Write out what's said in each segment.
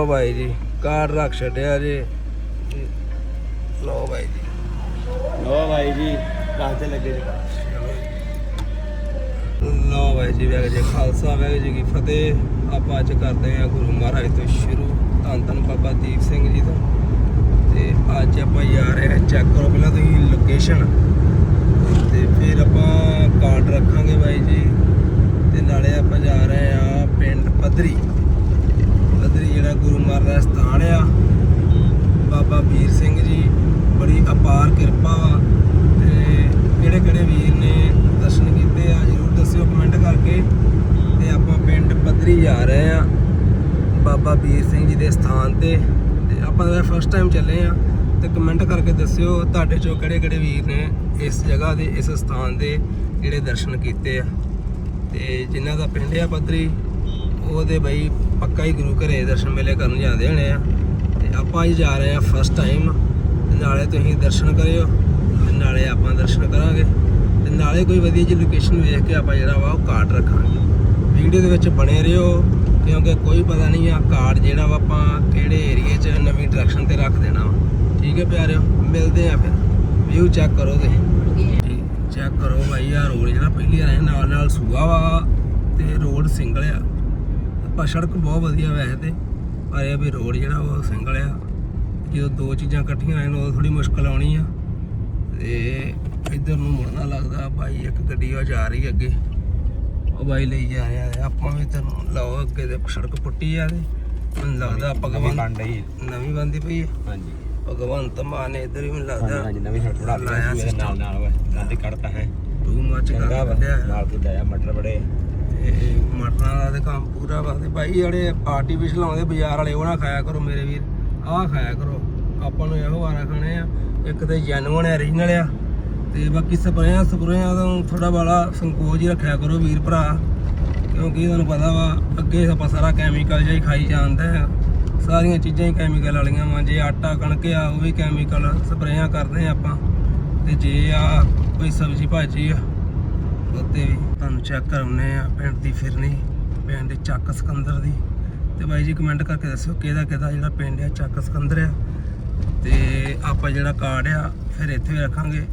ਲੋ ਭਾਈ ਜੀ ਕਾਰ ਰੱਖ ਛੱਡਿਆ ਜੀ। ਲੋ ਭਾਈ ਜੀ। ਲੋ ਭਾਈ ਜੀ ਰਾਤੇ ਲੱਗੇ ਜੀ। ਲੋ ਭਾਈ ਜੀ ਵੈਗ ਜੀ ਖਾਲਸਾ ਵੈਗ ਜੀ ਕੀ ਫਤਿਹ। ਆਪਾਂ ਅੱਜ ਕਰਦੇ ਹਾਂ ਗੁਰੂ ਮਹਾਰਾਜ ਤੋਂ ਸ਼ੁਰੂ ਧੰਨ ਧੰਨ ਬਾਬਾ ਦੀਪ ਸਿੰਘ ਜੀ ਤੋਂ ਤੇ ਅੱਜ ਆਪਾਂ ਜਾ ਰਹੇ ਹਾਂ ਚੈੱਕ ਕਰੋ ਪਹਿਲਾਂ ਤੁਸੀਂ ਲੋਕੇਸ਼ਨ ਤੇ ਫਿਰ ਆਪਾਂ ਕਾਰਡ ਰੱਖਾਂਗੇ ਬਾਈ ਜੀ। ਤੇ ਨਾਲੇ ਆਪਾਂ ਜਾ ਰਹੇ ਹਾਂ ਪਿੰਡ ਪੱਧਰੀ। ਜਿਹੜਾ ਗੁਰੂ ਮਹਾਰਾਜ ਦਾ ਸਥਾਨ ਆ, ਬਾਬਾ ਵੀਰ ਸਿੰਘ ਜੀ, ਬੜੀ ਅਪਾਰ ਕਿਰਪਾ ਵਾ। ਤੇ ਕਿਹੜੇ ਕਿਹੜੇ ਵੀਰ ਨੇ ਦਰਸ਼ਨ ਕੀਤੇ ਆ, ਜਰੂਰ ਦੱਸਿਓ ਕਮੈਂਟ ਕਰਕੇ। ਤੇ ਆਪਾਂ ਪਿੰਡ ਪੱਧਰੀ ਜਾ ਰਹੇ ਆ, ਬਾਬਾ ਵੀਰ ਸਿੰਘ ਜੀ ਦੇ ਸਥਾਨ ਤੇ। ਤੇ ਆਪਾਂ ਫਸਟ ਟਾਈਮ ਚੱਲੇ ਆ, ਤੇ ਕਮੈਂਟ ਕਰਕੇ ਦੱਸਿਓ ਤੁਹਾਡੇ ਚੋਂ ਕਿਹੜੇ ਕਿਹੜੇ ਵੀਰ ਨੇ ਇਸ ਜਗ੍ਹਾ ਦੇ, ਇਸ ਸਥਾਨ ਦੇ ਜਿਹੜੇ ਦਰਸ਼ਨ ਕੀਤੇ ਆ। ਤੇ ਜਿਨ੍ਹਾਂ ਦਾ ਪਿੰਡ ਆ ਪੱਧਰੀ, ਉਹਦੇ ਬਈ ਪੱਕਾ ਹੀ ਗੁਰੂ ਘਰੇ ਦਰਸ਼ਨ ਮੇਲੇ ਕਰਨ ਜਾਂਦੇ ਹੋਣੇ ਆ। ਤੇ ਆਪਾਂ ਅੱਜ ਜਾ ਰਹੇ ਆ ਫਸਟ ਟਾਈਮ ਨਾਲੇ ਤੁਸੀਂ ਦਰਸ਼ਨ ਕਰਿਓ। ਤੇ ਨਾਲੇ ਆਪਾਂ ਦਰਸ਼ਨ ਕਰਾਂਗੇ। ਤੇ ਨਾਲੇ ਕੋਈ ਵਧੀਆ ਜਿਹੀ ਲੋਕੇਸ਼ਨ ਵੇਖ ਕੇ ਆਪਾਂ ਜਿਹੜਾ ਵਾ ਉਹ ਕਾਰਡ ਰੱਖਾਂਗੇ। ਵੀਡੀਓ ਦੇ ਵਿੱਚ ਬਣੇ ਰਹੋ। ਕਿਉਂਕਿ ਕੋਈ ਪਤਾ ਨਹੀਂ ਆ ਕਾਰਡ ਜਿਹੜਾ ਵਾ ਆਪਾਂ ਕਿਹੜੇ ਏਰੀਏ 'ਚ ਨਵੀਂ ਡਾਇਰੈਕਸ਼ਨ ਤੇ ਰੱਖ ਦੇਣਾ ਵਾ। ਠੀਕ ਹੈ ਪਿਆਰਿਓ? ਮਿਲਦੇ ਆ ਫਿਰ। ਵਿਊ ਚੈੱਕ ਕਰੋ ਤੁਸੀਂ। ਚੈੱਕ ਕਰੋ ਭਾਈ ਆ ਰੋਡ ਜਿਹੜਾ ਪਹਿਲੀ ਆਏ ਨਾਲ ਨਾਲ ਸੂਆ ਵਾ। ਤੇ ਰੋਡ ਸਿੰਗਲ ਆ। ਆਪਾਂ ਸੜਕ ਬਹੁਤ ਵਧੀਆ ਵੈਸੇ ਤੇ ਪਰ ਇਹ ਵੀ ਰੋਡ ਜਿਹੜਾ ਉਹ ਸਿੰਗਲ ਆ। ਜਦੋਂ ਦੋ ਚੀਜ਼ਾਂ ਇਕੱਠੀਆਂ ਆਣ ਉਹ ਥੋੜੀ ਮੁਸ਼ਕਲ ਆਉਣੀ ਆ। ਤੇ ਇੱਧਰ ਨੂੰ ਮੁੜਨਾ ਲੱਗਦਾ ਬਾਈ ਇੱਕ ਗੱਡੀ ਆ ਜਾ ਰਹੀ ਅੱਗੇ। ਉਹ ਬਾਈ ਲਈ ਜਾ ਰਿਹਾ। ਆਪਾਂ ਵੀ ਤੈਨੂੰ ਲਾਓ ਅੱਗੇ ਦੇ ਸੜਕ ਪੁੱਟੀ ਆ ਤੇ। ਮੈਨੂੰ ਲੱਗਦਾ ਭਗਵਾਨ ਨਵੀਂ ਬੰਦੀ ਪਈ ਹੈ ਹਾਂਜੀ। ਭਗਵੰਤ ਮਾਨ ਨੇ ਇੱਧਰ ਹੀ ਮੈਨੂੰ ਲੱਗਦਾ ਹਾਂਜੀ ਨਵੀਂ ਸੜਕ ਬਣਾ ਦਿੱਤੀ ਨਾਲ ਨਾਲ ਵਾ। ਦਾਦੀ ਕੱਢਤਾ ਹੈ। ਟੂ ਮੱਚ ਕਰ। ਨਾਲ ਕੀ ਦਇਆ ਮਟਰ ਬੜੇ ਤੇ ਮਟਰਾਂ ਦਾ ਤੇ ਕੰਮ ਪੂਰਾ ਵਾ ਤੇ ਭਾਈ ਜਿਹੜੇ ਆਰਟੀਫੀਸ਼ਲ ਆਉਂਦੇ ਬਾਜ਼ਾਰ ਵਾਲੇ, ਉਹ ਨਾ ਖਾਇਆ ਕਰੋ ਮੇਰੇ ਵੀਰ, ਆਹ ਖਾਇਆ ਕਰੋ। ਆਪਾਂ ਨੂੰ ਇਹੋ ਵਾਰਾ ਖਾਣੇ ਆ, ਇੱਕ ਤੇ ਜੈਨੂਨ ਹੈ ਓਰੀਜਨਲ ਆ, ਤੇ ਬਾਕੀ ਸਪਰੇਆਂ ਸਪਰੇਆਂ ਤੋਂ ਥੋੜਾ ਬਾਲਾ ਸੰਕੋਚ ਹੀ ਰੱਖਿਆ ਕਰੋ ਵੀਰ ਭਰਾ, ਕਿਉਂਕਿ ਤੁਹਾਨੂੰ ਪਤਾ ਵਾ, ਅੱਗੇ ਆਪਾਂ ਸਾਰਾ ਕੈਮੀਕਲ ਜਿਹਾ ਹੀ ਖਾਈ ਜਾਂਦਾ ਹੈ ਸਾਰੀਆਂ ਚੀਜ਼ਾਂ ਹੀ ਕੈਮੀਕਲ ਵਾਲੀਆਂ ਵਾ, ਜੇ ਆਟਾ, ਕਣਕ ਆ, ਉਹ ਵੀ ਕੈਮੀਕਲ ਸਪਰੇਆਂ ਕਰਦੇ ਆ ਆਪਾਂ। ਤੇ ਜੇ ਆ ਕੋਈ ਸਬਜ਼ੀ ਭਾਜੀ ਆ ਉੱਤੇ ਵੀ ਤੁਹਾਨੂੰ ਚੈੱਕ ਕਰਾਉਨੇ ਆ ਪਿੰਡ ਦੀ ਫਿਰਨੀ, ਪਿੰਡ ਦੇ ਚੱਕ ਸਿਕੰਦਰ ਦੀ। ਤੇ ਬਾਈ ਜੀ ਕਮੈਂਟ ਕਰਕੇ ਦੱਸਿਓ ਕਿਹਦਾ ਕਿਹਦਾ ਜਿਹੜਾ ਪਿੰਡ ਆ, ਚੱਕ ਸਿਕੰਦਰ ਆ। ਤੇ ਆਪਾਂ ਜਿਹੜਾ ਕਾਰਡ ਆ, ਫਿਰ ਇੱਥੇ ਵੀ ਰੱਖਾਂਗੇ।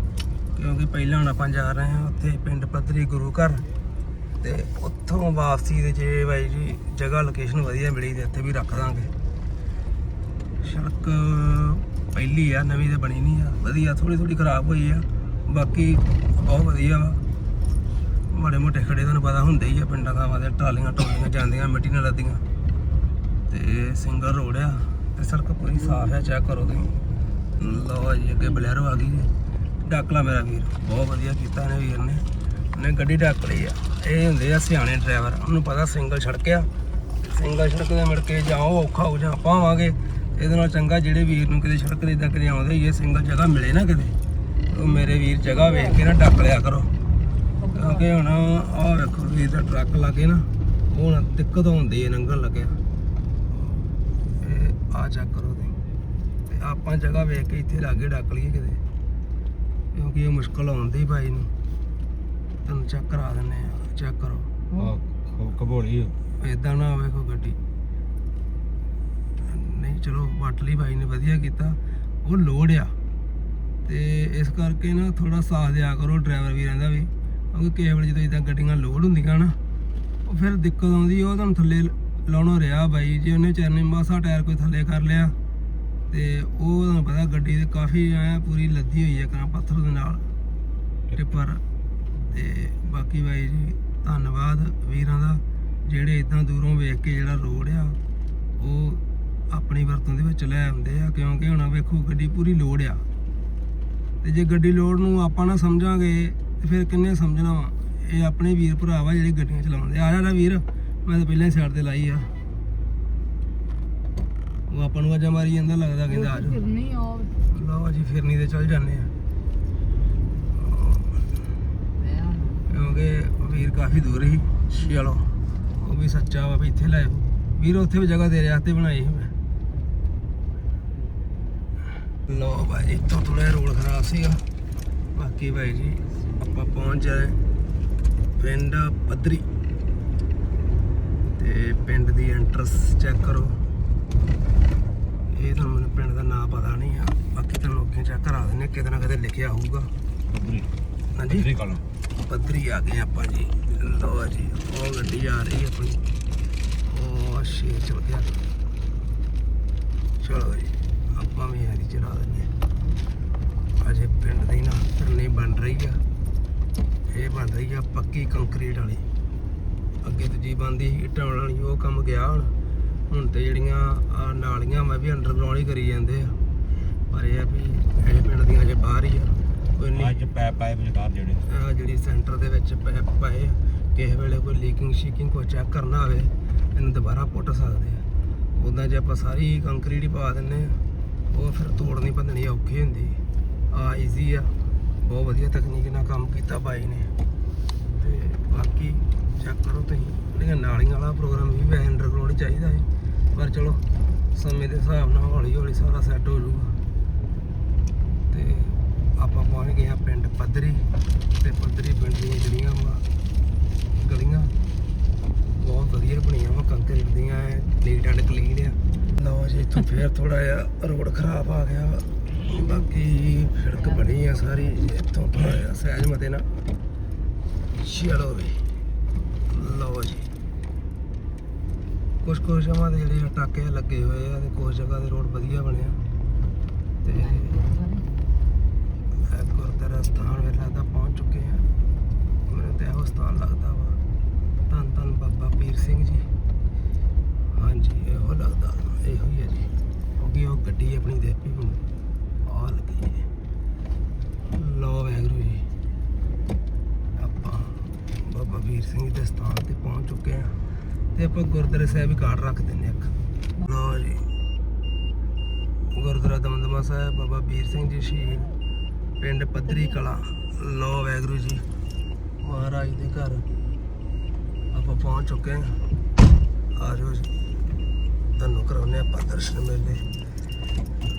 ਕਿਉਂਕਿ ਪਹਿਲਾਂ ਹੁਣ ਆਪਾਂ ਜਾ ਰਹੇ ਹਾਂ ਉੱਥੇ ਪਿੰਡ ਪੱਧਰੀ ਗੁਰੂ ਘਰ। ਤੇ ਉੱਥੋਂ ਵਾਪਸੀ ਦੇ ਜੇ ਬਾਈ ਜੀ ਜਗ੍ਹਾ ਲੋਕੇਸ਼ਨ ਵਧੀਆ ਮਿਲੀ ਤੇ ਇੱਥੇ ਵੀ ਰੱਖ ਦਾਂਗੇ। ਸੜਕ ਪਹਿਲੀ ਆ, ਨਵੀਂ ਤੇ ਬਣੀ ਨਹੀਂ ਆ। ਵਧੀਆ ਥੋੜੀ ਥੋੜੀ ਖਰਾਬ ਹੋਈ ਆ। ਬਾਕੀ ਬਹੁਤ ਵਧੀਆ ਵਾ। ਮਾੜੇ ਮੋਟੇ ਖੜੇ, ਤੁਹਾਨੂੰ ਪਤਾ ਹੁੰਦੇ ਹੀ ਆ, ਪਿੰਡਾਂ ਥਾਵਾਂ ਦੇ ਟਰਾਲੀਆਂ ਟੋਲੀਆਂ ਜਾਂਦੀਆਂ, ਮਿੱਟੀ ਨਾਲ ਲੱਦੀਆਂ ਤੇ ਸਿੰਗਲ ਰੋਡ ਆ, ਤੇ ਸੜਕ ਪੂਰੀ ਸਾਫ਼ ਆ, ਚੈੱਕ ਕਰੋ ਤੁਸੀਂ। ਲਓ ਜੀ, ਅੱਗੇ ਬਲੈਰੋ ਆ ਗਈ ਜੀ। ਡਾਕਲਾ ਮੇਰਾ ਵੀਰ, ਬਹੁਤ ਵਧੀਆ ਕੀਤਾ ਇਹਨੇ ਵੀਰ ਨੇ। ਉਹਨੇ ਗੱਡੀ ਡੱਕ ਲਈ ਆ। ਇਹ ਹੁੰਦੇ ਆ ਸਿਆਣੇ ਡਰਾਈਵਰ, ਉਹਨੂੰ ਪਤਾ ਸਿੰਗਲ ਸੜਕ ਆ। ਸਿੰਗਲ ਸੜਕ ਦੇ ਮਿਲ ਕੇ ਜਾਓ ਔਖਾ ਹੋ ਜਾ ਪਾਵਾਂਗੇ ਇਹਦੇ ਨਾਲ ਚੰਗਾ ਜਿਹੜੇ ਵੀਰ ਨੂੰ ਕਿਤੇ ਸੜਕ ਦੇ ਇਦਾਂ ਕਿਤੇ ਆਉਂਦੇ ਹੀ ਇਹ ਸਿੰਗਲ ਜਗ੍ਹਾ ਮਿਲੇ ਨਾ ਕਿਤੇ, ਉਹ ਮੇਰੇ ਵੀਰ ਜਗ੍ਹਾ ਵੇਖ ਕੇ ਨਾ ਡੱਕ ਲਿਆ ਕਰੋ। ਕਿਉਂਕਿ ਹੁਣ ਆਹ ਵੇਖੋ ਵੀਰ ਦਾ ਟਰੱਕ ਲੱਗੇ ਨਾ ਉਹ ਹੁਣ ਦਿੱਕਤ ਹੁੰਦੀ ਹੈ ਲੰਘਣ ਲੱਗਿਆ। ਆ ਚੈੱਕ ਕਰੋ ਤੇ ਆਪਾਂ ਜਗ੍ਹਾ ਵੇਖ ਕੇ ਇੱਥੇ ਲਾਗੇ ਡੱਕ ਲਈਏ ਕਿਤੇ। ਕਿਉਂਕਿ ਇਹ ਮੁਸ਼ਕਲ ਆਉਂਦੀ ਭਾਈ ਨੂੰ। ਤੁਹਾਨੂੰ ਚੈੱਕ ਕਰਾ ਦਿੰਨੇ ਆ ਚੈੱਕ ਕਰੋ। ਕਬੋਲੀ ਇਦਾਂ ਨਾ ਹੋਵੇ ਕੋਈ ਗੱਡੀ। ਨਹੀਂ ਚਲੋ ਵੱਟ ਲਈ ਭਾਈ ਨੇ ਵਧੀਆ ਕੀਤਾ। ਉਹ ਲੋਡ ਆ ਤੇ ਇਸ ਕਰਕੇ ਨਾ ਥੋੜਾ ਸਾਥ ਦਿਆ ਕਰੋ ਡਰਾਈਵਰ ਵੀਰਾਂ ਦਾ ਵੀ। ਕਿਉਂਕਿ ਕਿਸੇ ਜਦੋਂ ਇਦਾਂ ਗੱਡੀਆਂ ਲੋਡ ਹੁੰਦੀਆਂ ਨਾ, ਉਹ ਫਿਰ ਦਿੱਕਤ ਆਉਂਦੀ, ਉਹ ਤੁਹਾਨੂੰ ਥੱਲੇ ਲਾਉਣਾ ਰਿਹਾ ਬਾਈ, ਜੇ ਉਹਨੇ ਚਰਨੇ ਮਾਸਾ ਟਾਇਰ ਕੋਈ ਥੱਲੇ ਕਰ ਲਿਆ, ਤੇ ਉਹ ਤੁਹਾਨੂੰ ਪਤਾ ਗੱਡੀ ਤੇ ਕਾਫੀ ਐ ਪੂਰੀ ਲੱਦੀ ਹੋਈ ਹੈ ਕਰਾਂ ਪੱਥਰ ਦੇ ਨਾਲ ਟਿੱਪਰ ਤੇ ਬਾਕੀ ਬਾਈ ਜੀ, ਧੰਨਵਾਦ ਵੀਰਾਂ ਦਾ, ਜਿਹੜੇ ਇਦਾਂ ਦੂਰੋਂ ਵੇਖ ਕੇ ਜਿਹੜਾ ਰੋਡ ਆ, ਉਹ ਆਪਣੀ ਵਰਤੋਂ ਦੇ ਵਿੱਚ ਲੈ ਆਉਂਦੇ ਆ, ਕਿਉਂਕਿ ਹੁਣ ਵੇਖੋ ਗੱਡੀ ਪੂਰੀ ਲੋਡ ਆ। ਤੇ ਜੇ ਗੱਡੀ ਲੋਡ ਨੂੰ ਆਪਾਂ ਨਾ ਸਮਝਾਂਗੇ ਤੇ ਫਿਰ ਕਿੰਨੇ ਸਮਝਣਾ ਵਾ? ਇਹ ਆਪਣੇ ਵੀਰ ਭਰਾ ਵਾ ਜਿਹੜੇ ਗੱਡੀਆਂ ਚਲਾਉਂਦੇ ਆ। ਰਿਹਾ ਵੀਰ ਮੈਂ ਤਾਂ ਪਹਿਲਾਂ ਹੀ ਸਾਈਡ ਤੇ ਲਾਈ ਆ। ਉਹ ਆਪਾਂ ਨੂੰ ਆਜਾ ਮਾਰੀ ਜਾਂਦਾ ਲੱਗਦਾ ਕਹਿੰਦਾ ਆ ਜਾਓ ਨਹੀਂ ਆ ਲਓ ਜੀ ਫਿਰਨੀ ਤੇ ਚੱਲ ਜਾਂਦੇ ਆ। ਕਿਉਂਕਿ ਵੀਰ ਕਾਫੀ ਦੂਰ ਸੀ ਚਲੋ ਉਹ ਵੀ ਸੱਚਾ ਵਾ ਵੀ ਇੱਥੇ ਲੈ ਆਓ। ਵੀਰ ਉੱਥੇ ਵੀ ਜਗ੍ਹਾ ਦੇ ਰਿਹਾ ਤੇ ਬਣਾਈ ਸੀ ਮੈਂ। ਲੋ ਭਾਈ ਇੱਥੋਂ ਥੋੜਾ ਰੋਡ ਖਰਾਬ ਸੀਗਾ। ਬਾਕੀ ਭਾਈ ਜੀ ਆਪਾਂ ਪਹੁੰਚ ਜਾਏ ਪਿੰਡ ਪੱਧਰੀ। ਤੇ ਪਿੰਡ ਦੀ ਐਂਟਰਸ ਚੈੱਕ ਕਰੋ। ਇਹ ਤਾਂ ਮੈਨੂੰ ਪਿੰਡ ਦਾ ਨਾਂ ਪਤਾ ਨਹੀਂ ਆ। ਬਾਕੀ ਤੁਹਾਨੂੰ ਅੱਗੇ ਚੈੱਕ ਕਰਾ ਦਿੰਦੇ ਹਾਂ, ਕਿਤੇ ਨਾ ਕਿਤੇ ਲਿਖਿਆ ਹੋਊਗਾ। ਬੱਬਰੀ ਹਾਂਜੀ? ਬੱਬਰੀ ਕਾਲਮ ਪੱਧਰੀ ਆ ਗਏ ਆਪਾਂ ਜੀ। ਲੋ ਜੀ ਉਹ ਗੱਡੀ ਆ ਰਹੀ ਹੈ ਆਪਣੀ। ਉਹ ਸ਼ੇਰ ਚਲ ਗਿਆ ਚਲੋ ਜੀ ਆਪਾਂ ਵੀ ਹਰੀ ਚਲਾ ਦਿੰਦੇ ਹਾਂ। ਅਜੇ ਪਿੰਡ ਦੀ ਨਾ ਧਰਨੀ ਬਣ ਰਹੀ ਆ। ਇਹ ਬਣ ਰਹੀ ਆ ਪੱਕੀ ਕੰਕਰੀਟ ਵਾਲੀ। ਅੱਗੇ ਤੇ ਜੀ ਬੰਦੀ ਇੱਟਾਂ ਵਾਲੀ ਉਹ ਕੰਮ ਗਿਆ ਹੁਣ। ਹੁਣ ਤੇ ਜਿਹੜੀਆਂ ਆਹ ਨਾਲੀਆਂ ਮੈਂ ਵੀ ਅੰਡਰਗਰਾਉਂਡ ਹੀ ਕਰੀ ਜਾਂਦੇ ਆ। ਪਰ ਇਹ ਆ ਵੀ ਇਹ ਪਿੰਡ ਦੀਆਂ ਅਜੇ ਬਾਹਰ ਹੀ ਆ। ਕੋਈ ਨਹੀਂ। ਅੱਜ ਪੈ ਪਾਏ ਵਿਚਕਾਰ ਜਿਹੜੇ। ਆਹ ਜਿਹੜੀ ਸੈਂਟਰ ਦੇ ਵਿੱਚ ਪੈਪ ਪਏ ਆ, ਕਿਸੇ ਵੇਲੇ ਕੋਈ ਲੀਕਿੰਗ ਸ਼ੀਕਿੰਗ ਕੋਈ ਚੈੱਕ ਕਰਨਾ ਹੋਵੇ ਇਹਨੂੰ ਦੁਬਾਰਾ ਪੁੱਟ ਸਕਦੇ ਆ। ਉਦਾਂ ਜੇ ਆਪਾਂ ਸਾਰੀ ਕੰਕਰੀਟ ਹੀ ਪਾ ਦਿੰਨੇ ਆ ਉਹ ਫਿਰ ਤੋੜਨੀ ਭੰਨਣੀ ਔਖੀ ਹੁੰਦੀ। ਆ ਈਜ਼ੀ ਆ। ਬਹੁਤ ਵਧੀਆ ਤਕਨੀਕ ਨਾਲ ਕੰਮ ਕੀਤਾ ਬਾਈ ਨੇ। ਤੇ ਬਾਕੀ ਚੈੱਕ ਕਰੋ ਤੁਸੀਂ। ਜਿਹੜੀਆਂ ਨਾਲੀਆਂ ਵਾਲਾ ਪ੍ਰੋਗਰਾਮ ਵੀ ਵੈਸੇ ਅੰਡਰਗਰਾਉਂਡ ਚਾਹੀਦਾ ਹੈ ਪਰ ਚਲੋ, ਸਮੇਂ ਦੇ ਹਿਸਾਬ ਨਾਲ ਹੌਲੀ ਹੌਲੀ ਸਾਰਾ ਸੈੱਟ ਹੋ ਜਾਊਗਾ। ਤੇ ਆਪਾਂ ਪਹੁੰਚ ਗਏ ਆ ਪਿੰਡ ਪੱਧਰੀ। ਤੇ ਪੱਧਰੀ ਪਿੰਡ ਦੀਆਂ ਜਿਹੜੀਆਂ ਵਾ ਗਲੀਆਂ, ਬਹੁਤ ਵਧੀਆ ਬਣੀਆਂ ਵਾ। ਕੰਕਰੀਟ ਦੀਆਂ ਨੀਟ ਐਂਡ ਕਲੀਨ ਆ। ਲਓ ਜੀ, ਇੱਥੋਂ ਫੇਰ ਥੋੜਾ ਜਿਹਾ ਰੋਡ ਖਰਾਬ ਆ ਗਿਆ ਬਾਕੀ ਸੜਕ ਆ ਸਾਰੀ, ਇੱਥੋਂ ਸਹਿਜ ਮਤੇ ਨਾ ਚਲੋ ਵੀ, ਲਓ ਜੀ। ਕੁਝ ਕੁਝ ਜਗ੍ਹਾ ਦੇ ਜਿਹੜੇ ਟਾਕੇ ਲੱਗੇ ਹੋਏ ਆ ਤੇ ਕੁਝ ਜਗ੍ਹਾ ਦੇ ਰੋਡ ਵਧੀਆ ਬਣਿਆ। ਤੇ ਇਹ ਗੁਰਦੁਆਰਾ ਸਥਾਨ ਵੇਲੇ ਲੱਗਦਾ ਪਹੁੰਚ ਚੁੱਕੇ ਆ। ਮੈਨੂੰ ਤੇ ਇਹੋ ਸਥਾਨ ਲੱਗਦਾ ਵਾ। ਧੰਨ ਧੰਨ ਬਾਬਾ ਪੀਰ ਸਿੰਘ ਜੀ। ਹਾਂਜੀ, ਇਹੋ ਲੱਗਦਾ। ਇਹੋ ਹੀ ਹੈ ਜੀ। ਕਿਉਂਕਿ ਉਹ ਗੱਡੀ ਆਪਣੀ ਦੇਖੀ ਹੁਣ। ਆ ਲੱਗੀ ਹੈ ਲੋ ਵੈਗਰੂ ਜੀ ਆਪਾਂ ਬਾਬਾ ਵੀਰ ਸਿੰਘ ਦੇ ਸਥਾਨ ਤੇ ਪਹੁੰਚ ਚੁੱਕੇ ਆ ਤੇ ਆਪਾਂ ਗੁਰਦੁਆਰੇ ਸਾਹਿਬ ਹੀ ਕਾਰਡ ਰੱਖ ਦਿੰਨੇ ਇੱਕ। ਲਓ ਜੀ। ਗੁਰਦੁਆਰਾ ਦਮਦਮਾ ਸਾਹਿਬ, ਬਾਬਾ ਵੀਰ ਸਿੰਘ ਜੀ ਸ਼ਹੀਦ, ਪਿੰਡ ਪੱਧਰੀ ਕਲਾ। ਲੋ ਵੈਗਰੂ ਜੀ, ਮਹਾਰਾਜ ਦੇ ਘਰ ਆਪਾਂ ਪਹੁੰਚ ਚੁੱਕੇ ਹਾਂ ਆ। ਜਾਓ ਜੀ। ਤੁਹਾਨੂੰ ਕਰਾਉਨੇ ਆਪਾਂ ਦਰਸ਼ਨ ਮੇਲੇ।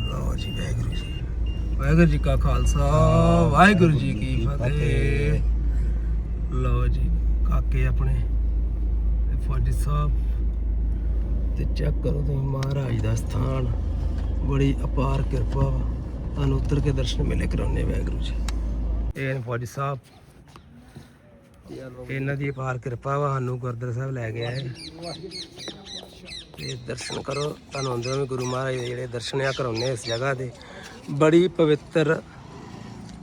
ਲਓ ਜੀ ਵਾਹਿਗੁਰੂ ਜੀ। ਵਾਹਿਗੁਰੂ ਜੀ ਕਾ ਖਾਲਸਾ, ਵਾਹਿਗੁਰੂ ਜੀ ਕੀ ਫਤਿਹ। ਲਓ ਜੀ। ਕਾਕੇ ਆਪਣੇ ਫੌਜੀ ਸਾਹਿਬ ਤੇ ਚੈੱਕ ਕਰੋ ਤੁਸੀਂ ਮਹਾਰਾਜ ਦਾ ਸਥਾਨ। ਬੜੀ ਅਪਾਰ ਕਿਰਪਾ ਵਾ। ਤੁਹਾਨੂੰ ਉਤਰ ਕੇ ਦਰਸ਼ਨ ਮੇਲੇ ਕਰਾਉਨੇ ਵਾਹਿਗੁਰੂ ਜੀ। ਇਹ ਨੇ ਫੌਜੀ ਸਾਹਿਬ। ਇਹਨਾਂ ਦੀ ਅਪਾਰ ਕਿਰਪਾ ਵਾ, ਸਾਨੂੰ ਗੁਰਦੁਆਰਾ ਸਾਹਿਬ ਲੈ ਕੇ ਆਏ। ਤੇ ਦਰਸ਼ਨ ਕਰੋ। ਤੁਹਾਨੂੰ ਅੰਦਰੋਂ ਵੀ ਗੁਰੂ ਮਹਾਰਾਜ ਦੇ ਜਿਹੜੇ ਦਰਸ਼ਨ ਆ ਕਰਾਉਨੇ ਇਸ ਜਗ੍ਹਾ ਤੇ ਬੜੀ ਪਵਿੱਤਰ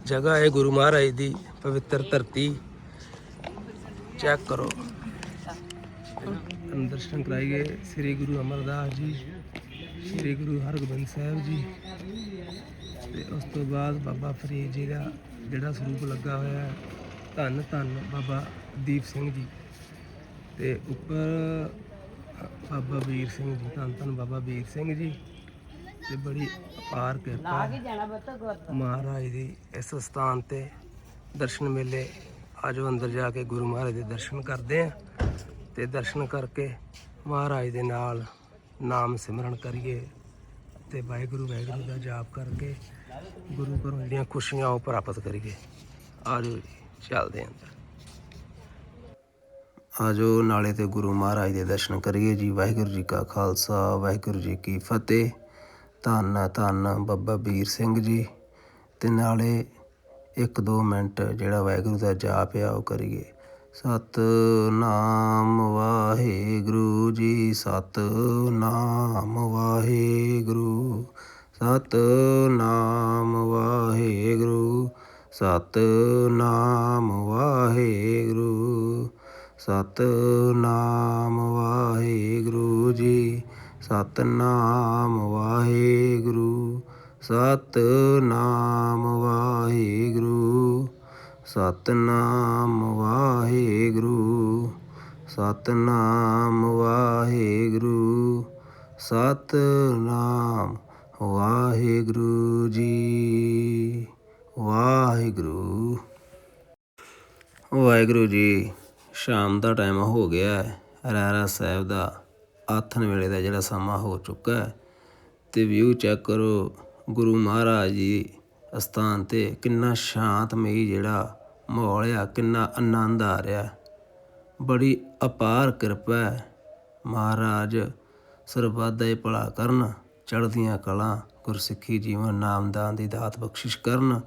ਜਗ੍ਹਾ ਹੈ ਗੁਰੂ ਮਹਾਰਾਜ ਦੀ, ਪਵਿੱਤਰ ਧਰਤੀ। ਚੈੱਕ ਕਰੋ। ਦਰਸ਼ਨ ਕਰਾਈ ਗਏ। ਸ੍ਰੀ ਗੁਰੂ ਅਮਰਦਾਸ ਜੀ, ਸ੍ਰੀ ਗੁਰੂ ਹਰਗੋਬਿੰਦ ਸਾਹਿਬ ਜੀ। ਤੇ ਉਸ ਤੋਂ ਬਾਅਦ ਬਾਬਾ ਫਰੀਦ ਜੀ ਦਾ ਜਿਹੜਾ ਸਰੂਪ ਲੱਗਾ ਹੋਇਆ ਹੈ, ਧੰਨ ਧੰਨ ਬਾਬਾ ਦੀਪ ਸਿੰਘ ਜੀ। ਤੇ ਉੱਪਰ ਬਾਬਾ ਵੀਰ ਸਿੰਘ ਜੀ, ਧੰਨ ਧੰਨ ਬਾਬਾ ਵੀਰ ਸਿੰਘ ਜੀ। ਤੇ ਬੜੀ ਅਪਾਰ ਕਿਰਪਾ ਮਹਾਰਾਜ ਦੀ ਇਸ ਸਥਾਨ ਤੇ ਦਰਸ਼ਨ ਮੇਲੇ ਆਜੋ ਅੰਦਰ ਜਾ ਕੇ ਗੁਰੂ ਮਹਾਰਾਜ ਦੇ ਦਰਸ਼ਨ ਕਰਦੇ ਆ ਤੇ ਦਰਸ਼ਨ ਕਰਕੇ ਮਹਾਰਾਜ ਦੇ ਨਾਲ ਨਾਮ ਸਿਮਰਨ ਕਰੀਏ ਤੇ ਵਾਹਿਗੁਰੂ ਵਾਹਿਗੁਰੂ ਦਾ ਜਾਪ ਕਰਕੇ ਗੁਰੂ ਘਰੋਂ ਜਿਹੜੀਆਂ ਖੁਸ਼ੀਆਂ ਉਹ ਪ੍ਰਾਪਤ ਕਰੀਏ। ਆਜੋ ਜੀ, ਚੱਲਦੇ ਆਂ ਅੰਦਰ। ਆਜੋ ਨਾਲੇ ਤੇ ਗੁਰੂ ਮਹਾਰਾਜ ਦੇ ਦਰਸ਼ਨ ਕਰੀਏ ਜੀ। ਵਾਹਿਗੁਰੂ ਜੀ ਕਾ ਖਾਲਸਾ, ਵਾਹਿਗੁਰੂ ਜੀ ਕੀ ਫਤਿਹ। ਧੰਨ ਧੰਨ ਬਾਬਾ ਵੀਰ ਸਿੰਘ ਜੀ ਤੇ ਨਾਲੇ ਇੱਕ ਦੋ ਮਿੰਟ ਜਿਹੜਾ ਵਾਹਿਗੁਰੂ ਦਾ ਜਾਪ ਆ, ਉਹ ਕਰੀਏ। ਸਤਨਾਮ ਵਾਹਿਗੁਰੂ ਜੀ, ਸਤਨਾਮ ਵਾਹਿਗੁਰੂ ਸਤਨਾਮ ਵਾਹਿਗੁਰੂ ਸਤਨਾਮ ਵਾਹਿਗੁਰੂ ਸਤਨਾਮ ਵਾਹਿਗੁਰੂ ਜੀ, ਸਤਨਾਮ ਵਾਹਿਗੁਰੂ। ਸਤਨਾਮ ਵਾਹਿਗੁਰੂ ਸਤਨਾਮ ਵਾਹਿਗੁਰੂ ਸਤਨਾਮ ਵਾਹਿਗੁਰੂ ਸਤਨਾਮ ਵਾਹਿਗੁਰੂ ਜੀ, ਵਾਹਿਗੁਰੂ। ਵਾਹਿਗੁਰੂ ਜੀ, ਸ਼ਾਮ ਦਾ ਟਾਈਮ ਹੋ ਗਿਆ ਹੈ। ਰਾਰਾ ਸਾਹਿਬ ਦਾ ਆਥਨ ਵੇਲੇ ਦਾ ਜਿਹੜਾ ਸਮਾਂ ਹੋ ਚੁੱਕਾ ਹੈ। ਤੇ ਵਿਊ ਚੈੱਕ ਕਰੋ। ਗੁਰੂ ਮਹਾਰਾਜ ਜੀ ਅਸਥਾਨ ਤੇ ਕਿੰਨਾ ਸ਼ਾਂਤਮਈ ਜਿਹੜਾ ਮਾਹੌਲ ਆ, ਕਿੰਨਾ ਆਨੰਦ ਆ ਰਿਹਾ। ਬੜੀ ਅਪਾਰ ਕਿਰਪਾ ਹੈ ਮਹਾਰਾਜ ਸਰਬੱਤ ਦਾ ਭਲਾ ਕਰਨ, ਚੜ੍ਹਦੀਆਂ ਕਲਾਂ, ਗੁਰਸਿੱਖੀ ਜੀਵਨ, ਨਾਮਦਾਨ ਦੀ ਦਾਤ ਬਖਸ਼ਿਸ਼ ਕਰਨ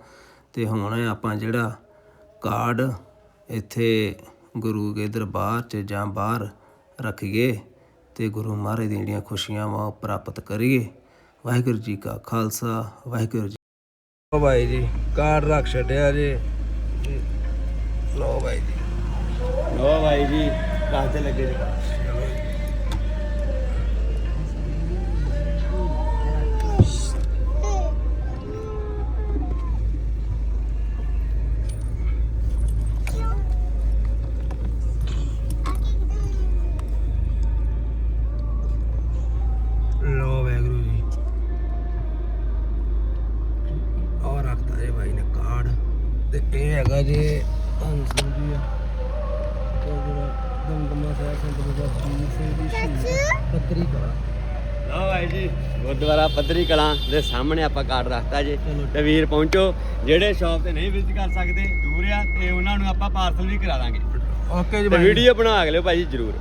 ਤੇ ਹੁਣ ਆਪਾਂ ਜਿਹੜਾ ਕਾਰਡ ਇੱਥੇ ਗੁਰੂ ਦੇ ਦਰਬਾਰ 'ਚ ਜਾਂ ਬਾਹਰ ਰੱਖੀਏ ਤੇ ਗੁਰੂ ਮਹਾਰਾਜ ਦੀਆਂ ਜਿਹੜੀਆਂ ਖੁਸ਼ੀਆਂ ਵਾ ਉਹ ਪ੍ਰਾਪਤ ਕਰੀਏ। ਵਾਹਿਗੁਰੂ ਜੀ ਕਾ ਖਾਲਸਾ ਵਾਹਿਗੁਰੂ ਜੀ ਲੋ ਭਾਈ ਜੀ ਕਾਰਡ ਰੱਖ ਛੱਡਿਆ ਜੀ। ਲੋ ਭਾਈ ਜੀ। ਲੋ ਭਾਈ ਜੀ ਰਾਤੇ ਲੱਗੇ ਜੀ। ਹੈਗਾ ਜੇ ਜੀ ਆ। ਤੇ ਜਿਹੜਾ ਦਮਦਮਾ ਸਾਹਿਬ ਸੰਤ ਬਾਬਾ ਫਰੀਦ ਸਿੰਘ ਦੀ ਸ਼ਹੀਦ ਪੱਤਰੀ ਕਲਾ। ਲੋ ਭਾਈ ਜੀ ਗੁਰਦੁਆਰਾ ਪੱਧਰੀ ਕਲਾਂ ਦੇ ਸਾਹਮਣੇ ਆਪਾਂ ਕਾਰਡ ਰੱਖਤਾ ਜੀ। ਤੇ ਵੀਰ ਪਹੁੰਚੋ ਜਿਹੜੇ ਸ਼ਾਪ ਤੇ ਨਹੀਂ ਵਿਜ਼ਿਟ ਕਰ ਸਕਦੇ ਦੂਰ ਆ ਤੇ ਉਹਨਾਂ ਨੂੰ ਆਪਾਂ ਪਾਰਸਲ ਵੀ ਕਰਾ ਦਾਂਗੇ। ਓਕੇ ਜੀ ਵੀਡੀਓ ਬਣਾ ਕੇ ਲਿਓ ਭਾਈ ਜਰੂਰ।